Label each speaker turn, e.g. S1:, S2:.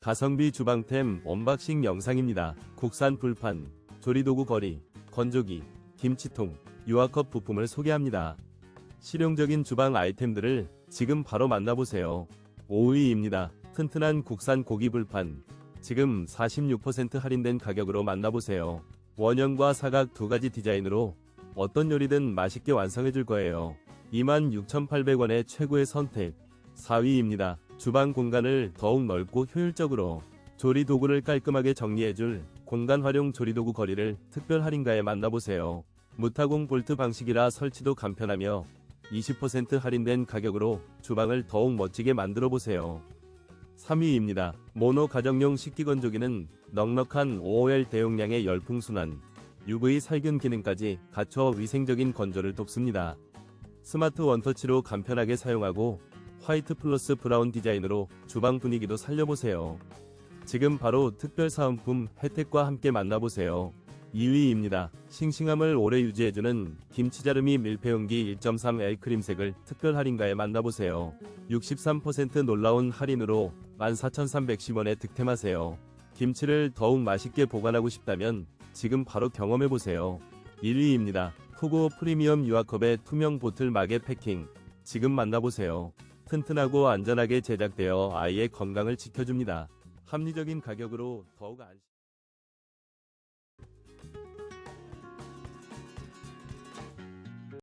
S1: 가성비 주방템 언박싱 영상입니다. 국산 불판, 조리도구 거리, 건조기, 김치통, 유아컵 부품을 소개합니다. 실용적인 주방 아이템들을 지금 바로 만나보세요. 5위입니다. 튼튼한 국산 고기 불판. 지금 46% 할인된 가격으로 만나보세요. 원형과 사각 두 가지 디자인으로 어떤 요리든 맛있게 완성해줄 거예요. 26,800원의 최고의 선택. 4위입니다. 주방 공간을 더욱 넓고 효율적으로 조리 도구를 깔끔하게 정리해줄 공간 활용 조리 도구 거리를 특별 할인가에 만나보세요. 무타공 볼트 방식이라 설치도 간편하며 20% 할인된 가격으로 주방을 더욱 멋지게 만들어 보세요. 3위입니다. 모노 가정용 식기건조기는 넉넉한 5월 대용량의 열풍순환, UV 살균 기능까지 갖춰 위생적인 건조를 돕습니다. 스마트 원터치로 간편하게 사용하고 화이트 플러스 브라운 디자인으로 주방 분위기도 살려보세요. 지금 바로 특별 사은품 혜택과 함께 만나보세요. 2위입니다. 싱싱함을 오래 유지해주는 김치자르미 밀폐용기 1.3L 크림색을 특별 할인가에 만나보세요. 63% 놀라운 할인으로 14,310원에 득템하세요. 김치를 더욱 맛있게 보관하고 싶다면 지금 바로 경험해보세요. 1위입니다. 후고 프리미엄 유아컵의 투명 보틀 마개 패킹. 지금 만나보세요. 튼튼하고 안전하게 제작되어 아이의 건강을 지켜줍니다. 합리적인 가격으로 더욱 안심